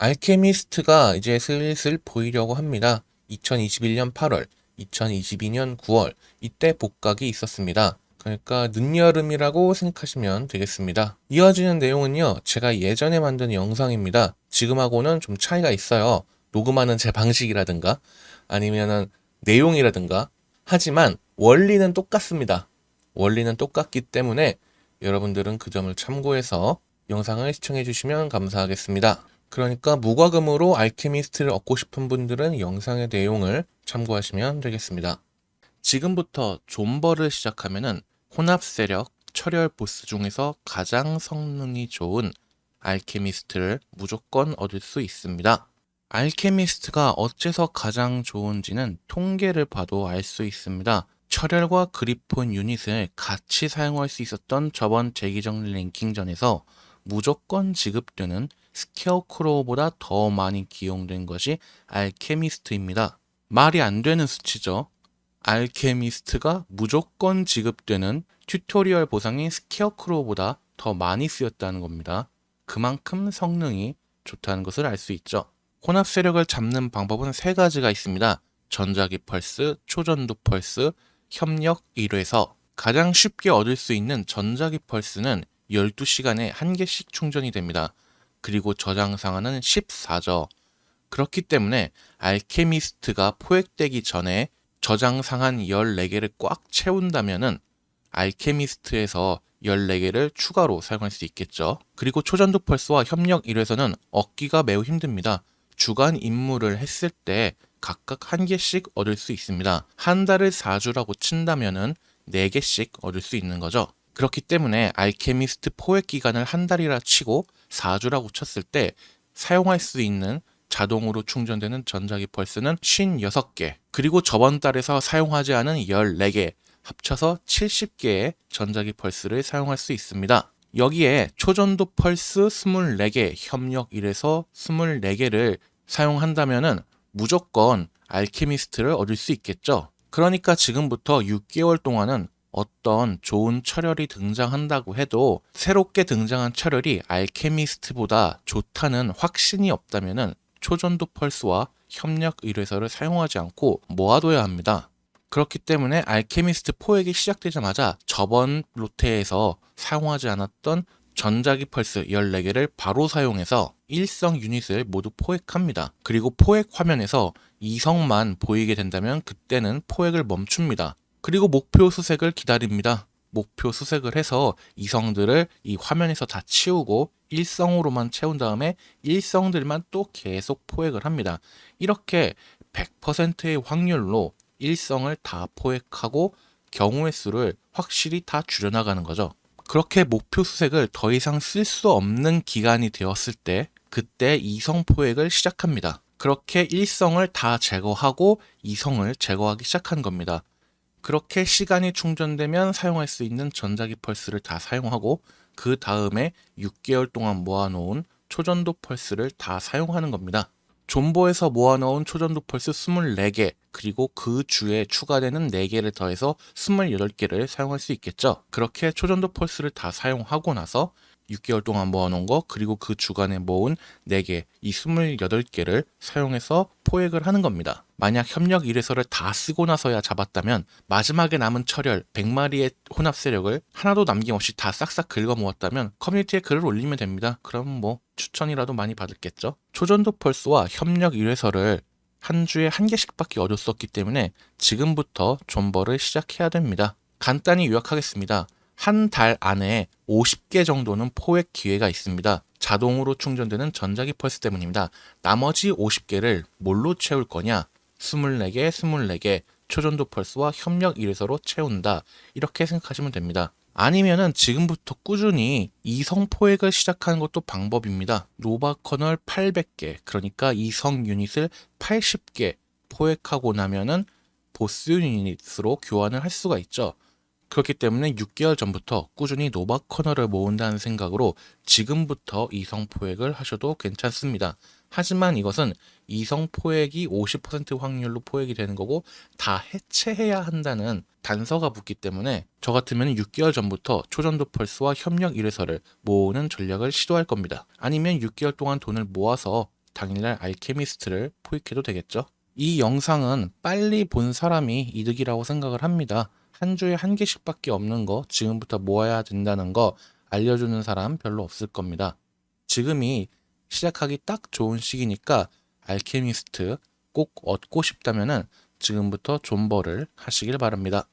알케미스트가 이제 슬슬 보이려고 합니다. 2021년 8월, 2022년 9월 이때 복각이 있었습니다. 그러니까 늦여름이라고 생각하시면 되겠습니다. 이어지는 내용은요, 제가 예전에 만든 영상입니다. 지금하고는 좀 차이가 있어요. 녹음하는 제 방식이라든가 아니면은 내용이라든가 하지만 원리는 똑같습니다. 원리는 똑같기 때문에 여러분들은 그 점을 참고해서 영상을 시청해 주시면 감사하겠습니다. 그러니까 무과금으로 알케미스트를 얻고 싶은 분들은 영상의 내용을 참고하시면 되겠습니다. 지금부터 존버를 시작하면은 혼합 세력 철혈 보스 중에서 가장 성능이 좋은 알케미스트를 무조건 얻을 수 있습니다. 알케미스트가 어째서 가장 좋은지는 통계를 봐도 알 수 있습니다. 철혈과 그리폰 유닛을 같이 사용할 수 있었던 저번 재기정 랭킹전에서 무조건 지급되는 스케어크로우보다 더 많이 기용된 것이 알케미스트입니다. 말이 안 되는 수치죠. 알케미스트가 무조건 지급되는 튜토리얼 보상인 스케어크로우보다 더 많이 쓰였다는 겁니다. 그만큼 성능이 좋다는 것을 알 수 있죠. 혼합 세력을 잡는 방법은 세 가지가 있습니다. 전자기 펄스, 초전도 펄스, 협력 1회서 가장 쉽게 얻을 수 있는 전자기 펄스는 12시간에 한 개씩 충전이 됩니다. 그리고 저장 상한은 14저. 그렇기 때문에 알케미스트가 포획되기 전에 저장 상한 14개를 꽉 채운다면은 알케미스트에서 14개를 추가로 사용할 수 있겠죠. 그리고 초전도 펄스와 협력 1회서는 얻기가 매우 힘듭니다. 주간 임무를 했을 때 각각 한 개씩 얻을 수 있습니다. 한 달을 4주라고 친다면은 4개씩 얻을 수 있는 거죠. 그렇기 때문에 알케미스트 포획 기간을 한 달이라 치고 4주라고 쳤을 때 사용할 수 있는 자동으로 충전되는 전자기 펄스는 56개, 그리고 저번 달에서 사용하지 않은 14개, 합쳐서 70개의 전자기 펄스를 사용할 수 있습니다. 여기에 초전도 펄스 24개, 협력 1에서 24개를 사용한다면은 무조건 알케미스트를 얻을 수 있겠죠. 그러니까 지금부터 6개월 동안은 어떤 좋은 철혈이 등장한다고 해도 새롭게 등장한 철혈이 알케미스트보다 좋다는 확신이 없다면은 초전도 펄스와 협력 의뢰서를 사용하지 않고 모아둬야 합니다. 그렇기 때문에 알케미스트 포획이 시작되자마자 저번 로테에서 사용하지 않았던 전자기 펄스 14개를 바로 사용해서 일성 유닛을 모두 포획합니다. 그리고 포획 화면에서 이성만 보이게 된다면 그때는 포획을 멈춥니다. 그리고 목표 수색을 기다립니다. 목표 수색을 해서 이성들을 이 화면에서 다 치우고 일성으로만 채운 다음에 일성들만 또 계속 포획을 합니다. 이렇게 100%의 확률로 일성을 다 포획하고 경우의 수를 확실히 다 줄여나가는 거죠. 그렇게 목표 수색을 더 이상 쓸 수 없는 기간이 되었을 때 그때 이성 포획을 시작합니다. 그렇게 일성을 다 제거하고 이성을 제거하기 시작한 겁니다. 그렇게 시간이 충전되면 사용할 수 있는 전자기 펄스를 다 사용하고 그 다음에 6개월 동안 모아놓은 초전도 펄스를 다 사용하는 겁니다. 존버에서 모아놓은 초전도 펄스 24개 그리고 그 주에 추가되는 4개를 더해서 28개를 사용할 수 있겠죠. 그렇게 초전도 펄스를 다 사용하고 나서 6개월 동안 모아놓은 거 그리고 그 주간에 모은 4개 이 28개를 사용해서 포획을 하는 겁니다. 만약 협력 1회서를 다 쓰고 나서야 잡았다면 마지막에 남은 철혈 100마리의 혼합 세력을 하나도 남김없이 다 싹싹 긁어 모았다면 커뮤니티에 글을 올리면 됩니다. 그럼 뭐 추천이라도 많이 받을겠죠. 초전도 펄스와 협력 1회서를 한 주에 한 개씩밖에 얻었었기 때문에 지금부터 존버를 시작해야 됩니다. 간단히 요약하겠습니다. 한 달 안에 50개 정도는 포획 기회가 있습니다. 자동으로 충전되는 전자기 펄스 때문입니다. 나머지 50개를 뭘로 채울 거냐? 24개, 24개, 초전도 펄스와 협력 1회서로 채운다. 이렇게 생각하시면 됩니다. 아니면은 지금부터 꾸준히 이성 포획을 시작하는 것도 방법입니다. 노바 커널 800개, 그러니까 이성 유닛을 80개 포획하고 나면은 보스 유닛으로 교환을 할 수가 있죠. 그렇기 때문에 6개월 전부터 꾸준히 노바 커널을 모은다는 생각으로 지금부터 이성 포획을 하셔도 괜찮습니다. 하지만 이것은 이성 포획이 50% 확률로 포획이 되는 거고 다 해체해야 한다는 단서가 붙기 때문에 저 같으면 6개월 전부터 초전도 펄스와 협력 1회서를 모으는 전략을 시도할 겁니다. 아니면 6개월 동안 돈을 모아서 당일날 알케미스트를 포획해도 되겠죠. 이 영상은 빨리 본 사람이 이득이라고 생각을 합니다. 한 주에 한 개씩밖에 없는 거 지금부터 모아야 된다는 거 알려주는 사람 별로 없을 겁니다. 지금이 시작하기 딱 좋은 시기니까 알케미스트 꼭 얻고 싶다면은 지금부터 존버를 하시길 바랍니다.